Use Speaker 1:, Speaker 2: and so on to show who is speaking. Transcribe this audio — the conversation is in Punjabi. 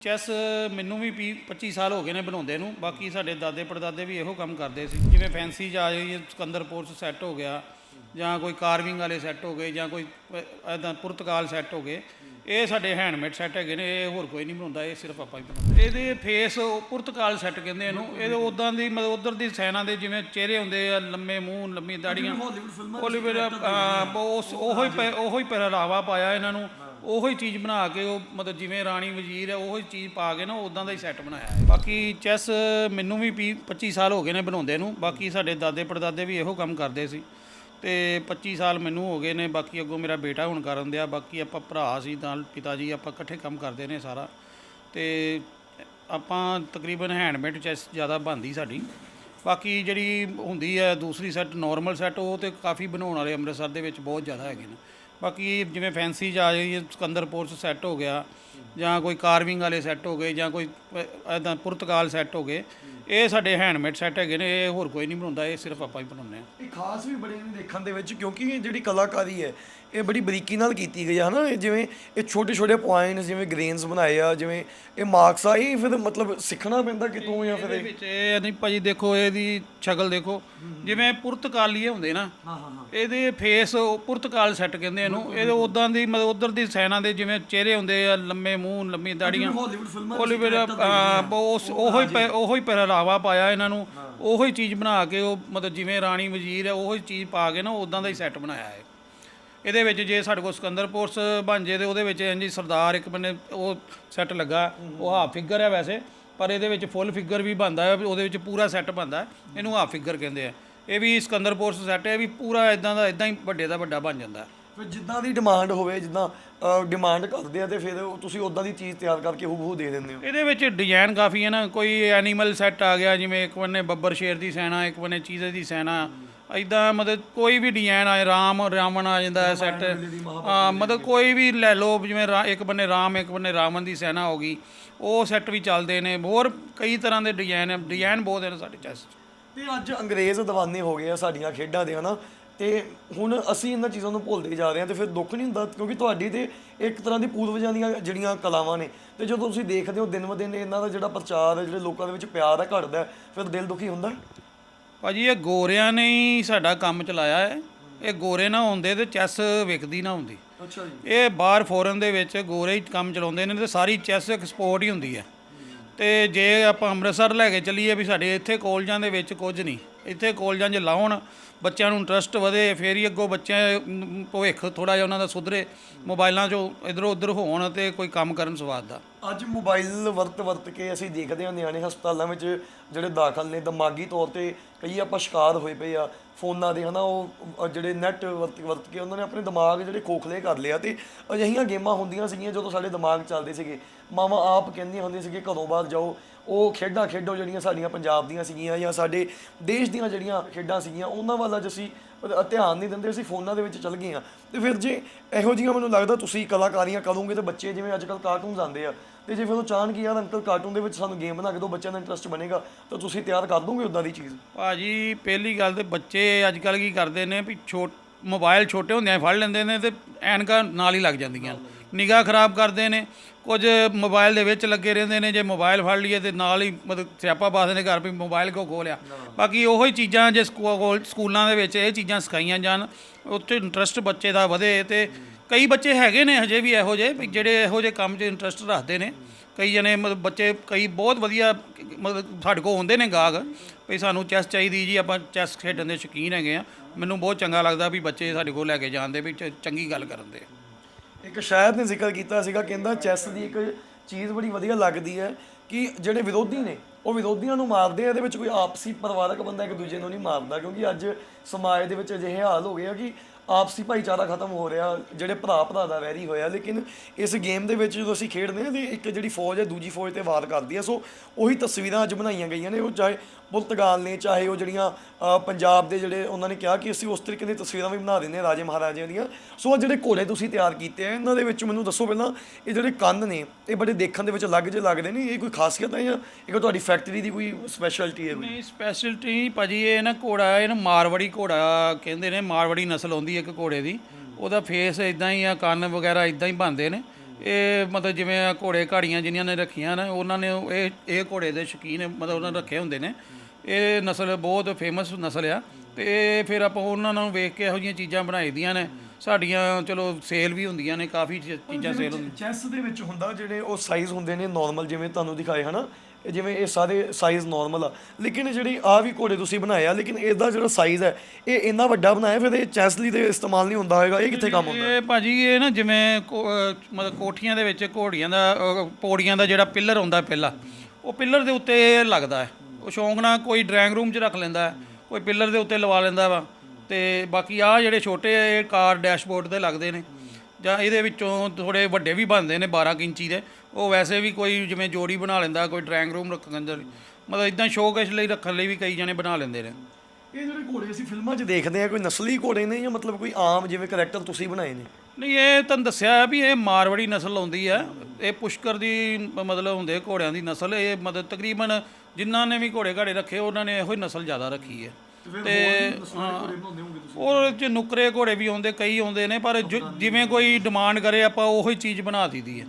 Speaker 1: ਚੈਸ ਮੈਨੂੰ ਵੀ ਵੀਹ 25 ਸਾਲ ਹੋ ਗਏ ਨੇ ਬਣਾਉਂਦੇ ਨੂੰ, ਬਾਕੀ ਸਾਡੇ ਦਾਦੇ ਪੜਦਾਦੇ ਵੀ ਇਹੋ ਕੰਮ ਕਰਦੇ ਸੀ। ਜਿਵੇਂ ਫੈਂਸੀ ਚ ਆ ਜਾਈਏ ਸਿਕੰਦਰ ਪੋਰਸ ਸੈੱਟ ਹੋ ਗਿਆ, ਜਾਂ ਕੋਈ ਕਾਰਵਿੰਗ ਵਾਲੇ ਸੈੱਟ ਹੋ ਗਏ, ਜਾਂ ਕੋਈ ਐਦਾਂ ਪੁਰਤਕਾਲ ਸੈੱਟ ਹੋ ਗਏ। ਇਹ ਸਾਡੇ ਹੈਂਡਮੇਡ ਸੈੱਟ ਹੈਗੇ ਨੇ ਇਹ ਹੋਰ ਕੋਈ ਨਹੀਂ ਬਣਾਉਂਦਾ ਇਹ ਸਿਰਫ ਆਪਾਂ ਹੀ ਬਣਾਉਂਦੇ ਇਹਦੇ ਫੇਸ ਉਹ ਪੁਰਤਗਾਲ ਸੈੱਟ ਕਹਿੰਦੇ ਇਹਨੂੰ। ਇਹ ਉਦਾਂ ਦੀ ਮਤਲਬ ਉਧਰ ਦੀ ਸੈਨਾ ਦੇ ਜਿਵੇਂ ਚਿਹਰੇ ਹੁੰਦੇ ਆ ਲੰਮੇ ਮੂੰਹ ਲੰਮੀ ਦਾੜੀਆਂ। ਹਾਲੀਵੁੱਡ ਉਸ ਉਹੋ ਹੀ ਉਹੋ ਹੀ ਪਹਿਰਾਵਾ ਪਾਇਆ ਇਹਨਾਂ ਨੂੰ। ਉਹੋ ਹੀ ਚੀਜ਼ ਬਣਾ ਕੇ ਉਹ ਮਤਲਬ ਜਿਵੇਂ ਰਾਣੀ ਵਜ਼ੀਰ ਹੈ ਉਹੋ ਹੀ ਚੀਜ਼ ਪਾ ਕੇ ਨਾ ਉਦਾਂ ਦਾ ਹੀ ਸੈੱਟ ਬਣਾਇਆ ਬਾਕੀ ਚੈਸ ਮੈਨੂੰ ਵੀ ਵੀਹ 25 ਸਾਲ ਹੋ ਗਏ ਨੇ ਬਣਾਉਂਦੇ ਨੂੰ। ਬਾਕੀ ਸਾਡੇ ਦਾਦੇ ਪੜਦਾਦੇ ਵੀ ਇਹੋ ਕੰਮ ਕਰਦੇ ਸੀ। ਤੇ 25 ਸਾਲ ਮੈਨੂੰ ਹੋ ਗਏ ਨੇ, ਬਾਕੀ ਅੱਗੋਂ ਮੇਰਾ ਬੇਟਾ ਹੁਣ ਕਰਨ ਦਿਆ, ਬਾਕੀ ਆਪਾਂ ਭਰਾ ਸੀ ਨਾਲ ਪਿਤਾ ਜੀ ਆਪਾਂ ਇਕੱਠੇ ਕੰਮ ਕਰਦੇ ਨੇ ਸਾਰਾ। ਤੇ ਆਪਾਂ ਤਕਰੀਬਨ ਹੈਂਡਮੇਡ ਚੈਸ ਜ਼ਿਆਦਾ ਬਣਦੀ ਸਾਡੀ। ਬਾਕੀ ਜਿਹੜੀ ਹੁੰਦੀ ਹੈ ਦੂਸਰੀ ਸੈੱਟ ਨਾਰਮਲ ਸੈੱਟ ਉਹ ਤੇ ਕਾਫੀ ਬਣਾਉਣ ਵਾਲੇ ਅੰਮ੍ਰਿਤਸਰ ਦੇ ਵਿੱਚ ਬਹੁਤ ਜ਼ਿਆਦਾ ਹੈਗੇ ਨੇ। ਬਾਕੀ ਜਿਵੇਂ ਫੈਂਸੀ ਚ ਆ ਜਾਈਏ, ਸਿਕੰਦਰ ਪੋਰਸ ਸੈੱਟ ਹੋ ਗਿਆ, ਜਾਂ ਕੋਈ ਕਾਰਵਿੰਗ ਵਾਲੇ ਸੈੱਟ ਹੋ ਗਏ, ਜਾਂ ਕੋਈ ਐਦਾਂ ਪੁਰਤਗਾਲ ਸੈੱਟ ਹੋ ਗਏ, ਇਹ ਸਾਡੇ ਹੈਂਡਮੇਡ ਸੈੱਟ ਹੈਗੇ ਨੇ, ਇਹ ਹੋਰ ਕੋਈ ਨਹੀਂ ਬਣਾਉਂਦਾ, ਇਹ ਸਿਰਫ ਆਪਾਂ ਹੀ ਬਣਾਉਂਦੇ ਹਾਂ।
Speaker 2: ਖਾਸ ਵੀ ਬੜੇ ਨੇ ਦੇਖਣ ਦੇ ਵਿੱਚ ਕਿਉਂਕਿ ਇਹ ਜਿਹੜੀ ਕਲਾਕਾਰੀ ਹੈ ਇਹ ਬੜੀ ਬਰੀਕੀ ਨਾਲ ਕੀਤੀ ਗਈ ਹੈ ਹਨਾ? ਇਹ ਜਿਵੇਂ ਇਹ ਛੋਟੇ ਛੋਟੇ ਪੁਆਇੰਟਸ ਜਿਵੇਂ ਗ੍ਰੇਨਸ ਬਣਾਏ ਆ ਜਿਵੇਂ ਇਹ ਮਾਰਕਸ ਆ ਇਹ ਫਿਰ ਮਤਲਬ ਸਿੱਖਣਾ ਪੈਂਦਾ ਕਿਤੋਂ ਜਾਂ ਫਿਰ
Speaker 1: ਇਹਦੇ ਵਿੱਚ ਇਹ ਨਹੀਂ ਭਾਜੀ ਦੇਖੋ ਇਹਦੀ ਸ਼ਕਲ ਦੇਖੋ। ਜਿਵੇਂ ਪੁਰਤਗਾਲੀਏ ਹੁੰਦੇ ਨਾ
Speaker 2: ਹਾਂ ਹਾਂ ਹਾਂ।
Speaker 1: ਇਹਦੇ ਫੇਸ ਉਹ ਪੁਰਤਗਾਲ ਸੈੱਟ ਕਹਿੰਦੇ ਇਹਨੂੰ। ਇਹ ਉਦਾਂ ਦੀ ਮਤਲਬ ਉਧਰ ਦੀ ਸੈਨਾ ਦੇ ਜਿਵੇਂ ਚਿਹਰੇ ਹੁੰਦੇ ਆ ਲੰਮੇ ਮੂੰਹ ਲੰਮੀ ਦਾੜੀਆਂ।
Speaker 2: ਹਾਲੀਵੁੱਡ ਫਿਲਮਾਂ
Speaker 1: ਹਾਲੀਵੁੱਡ ਉਸ ਉਹੋ ਹੀ ਪਹਿ- ਉਹੋ ਹੀ ਪਹਿਰਾਵਾ ਪਾਇਆ ਇਹਨਾਂ ਨੂੰ। ਉਹੋ ਹੀ ਚੀਜ਼ ਬਣਾ ਕੇ ਉਹ ਮਤਲਬ ਜਿਵੇਂ ਰਾਣੀ ਵਜ਼ੀਰ ਹੈ ਉਹੋ ਚੀਜ਼ ਪਾ ਕੇ ਨਾ ਉਦਾਂ ਦਾ ਹੀ ਸੈੱਟ ਬਣਾਇਆ ਹੈ ਇਹਦੇ ਵਿੱਚ ਜੇ ਸਾਡੇ ਕੋਲ ਸਿਕੰਦਰ ਪੋਰਸ ਬਣ ਜੇ ਤੇ ਉਹਦੇ ਵਿੱਚ ਇੰਜੀ ਸਰਦਾਰ ਇੱਕ ਬੰਨੇ ਉਹ ਸੈੱਟ ਲੱਗਾ ਉਹ ਹਾਫ ਫਿਗਰ ਹੈ ਵੈਸੇ ਪਰ ਇਹਦੇ ਵਿੱਚ ਫੁੱਲ ਫਿਗਰ ਵੀ ਬਣਦਾ ਹੈ ਉਹਦੇ ਵਿੱਚ ਪੂਰਾ ਸੈੱਟ ਬਣਦਾ। ਇਹਨੂੰ ਹਾਫ ਫਿਗਰ ਕਹਿੰਦੇ ਆ। ਇਹ ਵੀ ਸਿਕੰਦਰ ਪੋਰਸ ਸੈੱਟ ਹੈ ਵੀ ਪੂਰਾ ਇਦਾਂ ਦਾ ਇਦਾਂ ਹੀ ਵੱਡੇ ਦਾ ਵੱਡਾ ਬਣ ਜਾਂਦਾ
Speaker 2: ਫਿਰ ਜਿੱਦਾਂ ਦੀ ਡਿਮਾਂਡ ਹੋਵੇ ਜਿੱਦਾਂ ਡਿਮਾਂਡ ਕਰਦੇ ਆ ਤੇ ਫਿਰ ਤੁਸੀਂ ਉਦਾਂ ਦੀ ਚੀਜ਼ ਤਿਆਰ ਕਰਕੇ ਹੂਬਹੂ ਦੇ ਦਿੰਦੇ ਹੋ।
Speaker 1: ਇਹਦੇ ਵਿੱਚ ਡਿਜ਼ਾਈਨ ਕਾਫੀ ਹੈ ਨਾ ਕੋਈ ਐਨੀਮਲ ਸੈੱਟ ਆ ਗਿਆ ਜਿਵੇਂ ਇੱਕ ਬੰਨੇ ਬੱਬਰ ਸ਼ੇਰ ਦੀ ਸੈਨਾ ਇੱਕ ਬੰਨੇ ਚੀਜ਼ੇ ਦੀ ਸੈਨਾ ਐਦਾਂ ਮਤਲਬ ਕੋਈ ਵੀ ਡਿਜ਼ਾਈਨ ਆਏ ਰਾਮ ਰਾਵਣ ਆ ਜਾਂਦਾ ਹੈ ਸੈੱਟ ਹਾਂ ਮਤਲਬ ਕੋਈ ਵੀ ਲੈ ਲਓ ਜਿਵੇਂ ਰਾ- ਇੱਕ ਬੰਨੇ ਰਾਮ ਇੱਕ ਬੰਨੇ ਰਾਵਣ ਦੀ ਸੈਨਾ ਹੋ ਗਈ ਉਹ ਸੈੱਟ ਵੀ ਚੱਲਦੇ ਨੇ। ਹੋਰ ਕਈ ਤਰ੍ਹਾਂ ਦੇ ਡਿਜ਼ਾਈਨ ਹੈ ਡਿਜ਼ਾਈਨ ਬਹੁਤ ਨੇ ਸਾਡੇ ਚੈਸ 'ਚ।
Speaker 2: ਤੇ ਅੱਜ ਅੰਗਰੇਜ਼ ਦੀਵਾਨੇ ਹੋ ਗਏ ਆ ਸਾਡੀਆਂ ਖੇਡਾਂ ਦੇ ਹਨਾ? ਤੇ ਹੁਣ ਅਸੀਂ ਇਹਨਾਂ ਚੀਜ਼ਾਂ ਨੂੰ ਭੁੱਲਦੇ ਜਾ ਰਹੇ ਹਾਂ ਤੇ ਫਿਰ ਦੁੱਖ ਨਹੀਂ ਹੁੰਦਾ? ਕਿਉਂਕਿ ਤੁਹਾਡੀ ਤੇ ਇੱਕ ਤਰ੍ਹਾਂ ਦੀ ਪੂਰਵਜਾਂ ਦੀਆਂ ਜਿਹੜੀਆਂ ਕਲਾਵਾਂ ਨੇ ਤੇ ਜਦੋਂ ਤੁਸੀਂ ਦੇਖਦੇ ਹੋ ਦਿਨ ਬ ਦਿਨ ਇਹਨਾਂ ਦਾ ਜਿਹੜਾ ਪ੍ਰਚਾਰ ਹੈ ਜਿਹੜੇ ਲੋਕਾਂ ਦੇ ਵਿੱਚ ਪਿਆਰ ਹੈ ਘਟਦਾ ਹੈ, ਫਿਰ ਦਿਲ ਦੁਖੀ ਹੁੰਦਾ? ਹੈ।
Speaker 1: ਭਾਜੀ ਇਹ ਗੋਰਿਆਂ ਨੇ ਹੀ ਸਾਡਾ ਕੰਮ ਚਲਾਇਆ ਹੈ। ਇਹ ਗੋਰੇ ਨਾ ਹੁੰਦੇ ਤੇ ਚੈਸ ਵਿਕਦੀ ਨਾ ਹੁੰਦੀ।
Speaker 2: ਅੱਛਾ ਜੀ।
Speaker 1: ਇਹ ਬਾਹਰ ਫੋਰਨ ਦੇ ਵਿੱਚ ਗੋਰੇ ਹੀ ਕੰਮ ਚਲਾਉਂਦੇ ਨੇ ਤੇ ਸਾਰੀ ਚੈਸ ਐਕਸਪੋਰਟ ਹੀ ਹੁੰਦੀ ਹੈ। ਤੇ ਜੇ ਆਪਾਂ ਅੰਮ੍ਰਿਤਸਰ ਲੈ ਕੇ ਚੱਲੀਏ ਵੀ ਸਾਡੇ ਇੱਥੇ ਕਾਲਜਾਂ ਦੇ ਵਿੱਚ ਕੁਝ ਨਹੀਂ। ਇੱਥੇ ਕਾਲਜਾਂ 'ਚ ਲਾਉਣ, ਬੱਚਿਆਂ ਨੂੰ ਇੰਟਰਸਟ ਵਧੇ, ਫੇਰ ਹੀ ਅੱਗੋਂ ਬੱਚਿਆਂ ਭਵਿੱਖ ਥੋੜਾ ਜਿਹਾ ਉਹਨਾਂ ਦਾ ਸੁਧਰੇ ਮੋਬਾਈਲਾਂ 'ਚੋਂ ਇਧਰੋਂ ਉਧਰ ਹੋਣ ਤੇ ਕੋਈ ਕੰਮ ਕਰਨ ਸਵਾਦ ਦਾ।
Speaker 2: ਅੱਜ ਮੋਬਾਈਲ ਵਰਤ ਵਰਤ ਕੇ ਅਸੀਂ ਦੇਖਦੇ ਹਾਂ ਨਿਆਣੇ ਹਸਪਤਾਲਾਂ ਵਿੱਚ ਜਿਹੜੇ ਦਾਖਲ ਨੇ, ਦਿਮਾਗੀ ਤੌਰ ਤੇ ਕਈ ਆਪਾਂ ਸ਼ਿਕਾਰ ਹੋਏ ਪਏ ਆ, ਫੋਨਾਂ ਦੇ, ਹਨਾ, ਉਹ ਜਿਹੜੇ ਨੈਟ ਵਰਤ ਵਰਤ ਕੇ ਉਹਨਾਂ ਨੇ ਆਪਣੇ ਦਿਮਾਗ ਜਿਹੜੇ ਖੋਖਲੇ ਕਰ ਲਿਆ ਤੇ ਅਜਿਹੀਆਂ ਗੇਮਾਂ ਹੁੰਦੀਆਂ ਸੀਗੀਆਂ ਜਦੋਂ ਸਾਡੇ ਦਿਮਾਗ ਚੱਲਦੇ ਸੀਗੇ। ਮਾਵਾਂ ਆਪ ਕਹਿੰਦੀਆਂ ਹੁੰਦੀਆਂ ਸੀਗੇ ਘਰੋਂ ਬਾਹਰ ਜਾਓ। ਉਹ ਖੇਡਾਂ ਖੇਡੋ ਜਿਹੜੀਆਂ ਸਾਡੀਆਂ ਪੰਜਾਬ ਦੀਆਂ ਸੀਗੀਆਂ ਜਾਂ ਸਾਡੇ ਦੇਸ਼ ਦੀਆਂ ਜਿਹੜੀਆਂ ਖੇਡਾਂ ਸੀਗੀਆਂ, ਉਹਨਾਂ ਵੱਲ ਅੱਜ ਅਸੀਂ ਧਿਆਨ ਨਹੀਂ ਦਿੰਦੇ, ਅਸੀਂ ਫੋਨਾਂ ਦੇ ਵਿੱਚ ਚੱਲ ਗਏ ਆ ਤੇ ਫਿਰ ਜੇ ਇਹੋ ਜਿਹੀਆਂ ਮੈਨੂੰ ਲੱਗਦਾ ਤੁਸੀਂ ਕਲਾਕਾਰੀਆਂ ਕਰੋਗੇ ਤੇ ਬੱਚੇ ਜਿਵੇਂ ਅੱਜ ਕੱਲ੍ਹ ਕਾਰਟੂਨਸ ਆਉਂਦੇ ਆ, ਤੇ ਜੇ ਫਿਰ ਉਹ ਚਾਹਣ ਕਿ ਯਾਰ ਅੰਕਲ ਕਾਰਟੂਨ ਦੇ ਵਿੱਚ ਸਾਨੂੰ ਗੇਮ ਬਣਾ ਕੇ ਦਿਓ, ਬੱਚਿਆਂ ਦਾ ਇੰਟਰਸਟ ਬਣੇਗਾ, ਤਾਂ ਤੁਸੀਂ ਤਿਆਰ ਕਰ ਦੋਗੇ ਉਦਾਂ ਦੀ ਚੀਜ਼?
Speaker 1: ਭਾਜੀ, ਪਹਿਲੀ ਗੱਲ ਤੇ ਬੱਚੇ ਅੱਜ ਕੱਲ ਕੀ ਕਰਦੇ ਨੇ ਵੀ ਛੋਟ ਮੋਬਾਈਲ ਛੋਟੇ ਹੁੰਦਿਆਂ ਫੜ ਲੈਂਦੇ ਨੇ ਤੇ ਐਨਕਾਂ ਨਾਲ ਹੀ ਲੱਗ ਜਾਂਦੀਆਂ ਨਿਗਾਹ ਖਰਾਬ ਕਰਦੇ ਨੇ। ਕੁਝ ਮੋਬਾਈਲ ਦੇ ਵਿੱਚ ਲੱਗੇ ਰਹਿੰਦੇ ਨੇ ਜੇ ਮੋਬਾਈਲ ਫੜ ਲਈਏ ਤੇ ਨਾਲ ਹੀ ਮਤਲਬ ਸਿਆਪਾ ਪਾ ਦਿੰਦੇ ਘਰ ਵੀ ਮੋਬਾਈਲ ਕੋ ਖੋਲਿਆ ਬਾਕੀ ਉਹੋ ਹੀ ਚੀਜ਼ਾਂ ਜੇ ਸਕੂ- ਸਕੂਲਾਂ ਦੇ ਵਿੱਚ ਇਹ ਚੀਜ਼ਾਂ ਸਿਖਾਈਆਂ ਜਾਣ ਉੱਥੇ ਇੰਟਰਸਟ ਬੱਚੇ ਦਾ ਵਧੇ ਤੇ ਕਈ ਬੱਚੇ ਹੈਗੇ ਨੇ ਹਜੇ ਵੀ ਇਹੋ ਜਿਹੇ ਜਿਹੜੇ ਇਹੋ ਜਿਹੇ ਕੰਮ 'ਚ ਇੰਟਰਸਟ ਰੱਖਦੇ ਨੇ। ਕਈ ਜਣੇ ਮਤਲਬ ਬੱਚੇ ਕਈ ਬਹੁਤ ਵਧੀਆ ਮਤਲਬ ਸਾਡੇ ਕੋਲ ਹੁੰਦੇ ਨੇ ਗਾਹਕ ਵੀ ਸਾਨੂੰ ਚੈਸ ਚਾਹੀਦੀ ਜੀ ਆਪਾਂ ਚੈਸ ਖੇਡਣ ਦੇ ਸ਼ੌਕੀਨ ਹੈਗੇ ਆ। ਮੈਨੂੰ ਬਹੁਤ ਚੰਗਾ ਲੱਗਦਾ ਵੀ ਬੱਚੇ ਸਾਡੇ ਕੋਲ ਲੈ ਕੇ ਜਾਂਦੇ ਵੀ ਚੰਗੀ ਗੱਲ ਕਰਨ ਦੇ।
Speaker 2: ਇੱਕ ਸ਼ਾਇਰ ਨੇ ਜ਼ਿਕਰ ਕੀਤਾ ਸੀਗਾ ਕਹਿੰਦਾ ਚੈਸ ਦੀ ਇੱਕ ਚੀਜ਼ ਬੜੀ ਵਧੀਆ ਲੱਗਦੀ ਹੈ ਕਿ ਜਿਹੜੇ ਵਿਰੋਧੀ ਨੇ, ਉਹ ਵਿਰੋਧੀਆਂ ਨੂੰ ਮਾਰਦੇ ਆ, ਇਹਦੇ ਵਿੱਚ ਕੋਈ ਆਪਸੀ ਪਰਿਵਾਰਕ ਬੰਦਾ ਇੱਕ ਦੂਜੇ ਨੂੰ ਨਹੀਂ ਮਾਰਦਾ, ਕਿਉਂਕਿ ਅੱਜ ਸਮਾਜ ਦੇ ਵਿੱਚ ਅਜਿਹੇ ਹਾਲ ਹੋ ਗਏ ਆ ਕਿ ਆਪਸੀ ਭਾਈਚਾਰਾ ਖਤਮ ਹੋ ਰਿਹਾ, ਜਿਹੜੇ ਭਰਾ ਭਰਾ ਦਾ ਵੈਰੀ ਹੋਇਆ, ਲੇਕਿਨ ਇਸ ਗੇਮ ਦੇ ਵਿੱਚ ਜਦੋਂ ਅਸੀਂ ਖੇਡਦੇ ਹਾਂ ਤੇ ਇੱਕ ਜਿਹੜੀ ਫੌਜ ਹੈ, ਦੂਜੀ ਫੌਜ ਤੇ ਵਾਰ ਕਰਦੀ ਹੈ, ਸੋ ਉਹੀ ਤਸਵੀਰਾਂ ਅੱਜ ਬਣਾਈਆਂ ਗਈਆਂ ਨੇ, ਉਹ ਚਾਹੇ ਪੁਰਤਗਾਲ ਨੇ ਚਾਹੇ ਉਹ ਜਿਹੜੀਆਂ ਅ, ਪੰਜਾਬ ਦੇ ਜਿਹੜੇ ਉਹਨਾਂ ਨੇ ਕਿਹਾ ਕਿ ਅਸੀਂ ਉਸ ਤਰੀਕੇ ਦੀਆਂ ਤਸਵੀਰਾਂ ਵੀ ਬਣਾ ਦਿੰਦੇ ਹਾਂ ਰਾਜੇ ਮਹਾਰਾਜਿਆਂ ਦੀਆਂ। ਸੋ ਆਹ ਜਿਹੜੇ ਘੋੜੇ ਤੁਸੀਂ ਤਿਆਰ ਕੀਤੇ ਆ ਇਹਨਾਂ ਦੇ ਵਿੱਚ ਮੈਨੂੰ ਦੱਸੋ ਪਹਿਲਾਂ ਇਹ ਜਿਹੜੇ ਕੰਨ ਨੇ ਇਹ ਬੜੇ ਦੇਖਣ ਦੇ ਵਿੱਚ ਅਲੱਗ ਜਿਹੇ ਲੱਗਦੇ ਨੇ ਇਹ ਕੋਈ ਖਾਸੀਅਤ ਹੈ ਜਾਂ ਇਹ ਤੁਹਾਡੀ ਫੈਕਟਰੀ ਦੀ ਕੋਈ ਸਪੈਸ਼ਲਿਟੀ ਹੈ ਕੋਈ?
Speaker 1: ਨਹੀਂ ਸਪੈਸ਼ਲਟੀ ਭਾਜੀ ਇਹ ਨਾ ਘੋੜਾ ਇਹ ਨਾ ਮਾਰਵੜੀ ਘੋੜਾ ਕਹਿੰਦੇ ਨੇ ਮਾਰਵੜੀ ਨਸਲ ਆਉਂਦੀ ਹੈ ਇੱਕ ਘੋੜੇ ਦੀ। ਉਹਦਾ ਫੇਸ ਇਦਾਂ ਹੀ ਆ ਕੰਨ ਵਗੈਰਾ ਇਦਾਂ ਹੀ ਬਣਦੇ ਨੇ। ਇਹ ਮਤਲਬ ਜਿਵੇਂ ਆਹ ਘੋੜੇ ਘਾੜੀਆਂ ਜਿਨ੍ਹਾਂ ਨੇ ਰੱਖੀਆਂ ਨੇ ਉਹਨਾਂ ਨੇ ਉਹ- ਇਹ ਇਹ ਘੋੜੇ ਦੇ ਸ਼ੌਕੀਨ ਮਤਲਬ ਉਹਨਾਂ ਨੇ ਰੱਖੇ ਹੁੰਦੇ ਨੇ। ਇਹ ਨਸਲ ਬਹੁਤ ਫੇਮਸ ਨਸਲ ਆ। ਤੇ ਇਹ ਫਿਰ ਆਪਾਂ ਉਹਨਾਂ ਨੂੰ ਵੇਖ ਕੇ ਇਹੋ ਜਿਹੀਆਂ ਚੀਜ਼ਾਂ ਬਣਾਈ ਦੀਆਂ ਨੇ। ਸਾਡੀਆਂ ਚਲੋ ਸੇਲ ਵੀ ਹੁੰਦੀਆਂ ਨੇ ਕਾਫੀ ਚੀ- ਚੀਜ਼ਾਂ ਸੇਲ ਹੁੰਦੀਆਂ।
Speaker 2: ਚੈਸ ਦੇ ਵਿੱਚ ਹੁੰਦਾ ਜਿਹੜੇ ਉਹ ਸਾਈਜ਼ ਹੁੰਦੇ ਨੇ ਨਾਰਮਲ ਜਿਵੇਂ ਤੁਹਾਨੂੰ ਦਿਖਾਏ ਹਨਾ? ਇਹ ਜਿਵੇਂ ਇਹ ਸਾਰੇ ਸਾਈਜ਼ ਨਾਰਮਲ ਆ। ਲੇਕਿਨ ਜਿਹੜੀ ਆ ਵੀ ਘੋੜੇ ਤੁਸੀਂ ਬਣਾਏ ਆ ਲੇਕਿਨ ਇਹਦਾ ਜਿਹੜਾ ਸਾਈਜ਼ ਹੈ ਇਹ ਇੰਨਾ ਵੱਡਾ ਬਣਾਇਆ ਫਿਰ ਇਹ ਚੈਸ ਲਈ ਤੇ ਇਸਤੇਮਾਲ ਨਹੀਂ ਹੁੰਦਾ ਹੋਏਗਾ ਇਹ ਕਿੱਥੇ ਕੰਮ ਹੁੰਦਾ?
Speaker 1: ਇਹ ਭਾਜੀ ਇਹ ਨਾ ਜਿਵੇਂ ਕੋ- ਅਹ ਮਤਲਬ ਕੋਠੀਆਂ ਦੇ ਵਿੱਚ ਘੋੜੀਆਂ ਦਾ ਅਹ ਪੌੜੀਆਂ ਦਾ ਜਿਹੜਾ ਪਿੱਲਰ ਹੁੰਦਾ ਪਹਿਲਾ ਉਹ ਪਿੱਲਰ ਦੇ ਉੱਤੇ ਇਹ ਲੱਗਦਾ ਹੈ। ਉਹ ਸ਼ੌਂਕ ਨਾਲ ਕੋਈ ਡਰਾਇੰਗ ਰੂਮ 'ਚ ਰੱਖ ਲੈਂਦਾ ਕੋਈ ਪਿੱਲਰ ਦੇ ਉੱਤੇ ਲਵਾ ਲੈਂਦਾ ਵਾ ਤੇ ਬਾਕੀ ਆ ਜਿਹੜੇ ਛੋਟੇ ਇਹ ਕਾਰ ਡੈਸ਼ਬੋਰਡ ਤੇ ਲੱਗਦੇ ਨੇ ਜਾਂ ਇਹਦੇ ਵਿੱਚੋਂ ਥੋੜੇ ਵੱਡੇ ਵੀ ਬਣਦੇ ਨੇ 12 ਕੁ ਇੰਚੀ ਦੇ ਉਹ ਵੈਸੇ ਵੀ ਕੋਈ ਜਿਵੇਂ ਜੋੜੀ ਬਣਾ ਲੈਂਦਾ ਕੋਈ ਡਰਾਇੰਗ ਰੂਮ ਰੱਖਣ ਅੰਦਰ ਮਤਲਬ ਇਦਾਂ ਸ਼ੋਕੇਸ ਲਈ ਰੱਖਣ ਲਈ ਵੀ ਕਈ ਜਣੇ ਬਣਾ ਲੈਂਦੇ ਨੇ।
Speaker 2: ਇਹ ਜਿਹੜੇ ਘੋੜੇ ਅਸੀਂ ਫਿਲਮਾਂ 'ਚ ਦੇਖਦੇ ਆ ਕੋਈ ਨਸਲੀ ਘੋੜੇ ਨੇ ਜਾਂ ਮਤਲਬ ਕੋਈ ਆਮ ਜਿਵੇਂ ਕਰੈਕਟਰ ਤੁਸੀਂ ਬਣਾਏ ਨੇ?
Speaker 1: ਨਹੀਂ ਇਹ ਤੁਹਾਨੂੰ ਦੱਸਿਆ ਵੀ ਇਹ ਮਾਰਵਾੜੀ ਨਸਲ ਆਉਂਦੀ ਹੈ ਇਹ ਪੁਸ਼ਕਰ ਦੀ ਮਤਲਬ ਹੁੰਦੇ ਘੋੜਿਆਂ ਦੀ ਨਸਲ ਇਹ ਮਤਲਬ ਤਕਰੀਬਨ ਜਿਨ੍ਹਾਂ ਨੇ ਵੀ ਘੋੜੇ ਘਾੜੇ ਰੱਖੇ ਉਹਨਾਂ ਨੇ ਇਹੋ ਹੀ ਨਸਲ ਜ਼ਿਆਦਾ ਰੱਖੀ ਹੈ। ਤੇ ਉਹ ਚ ਨੁਕਰੇ ਘੋੜੇ ਵੀ ਆਉਂਦੇ ਕਈ ਆਉਂਦੇ ਨੇ ਪਰ ਜਿਵੇਂ ਕੋਈ ਡਿਮਾਂਡ ਕਰੇ ਆਪਾਂ ਉਹੀ ਚੀਜ਼ ਬਣਾ ਦਈਦੀ ਹੈ।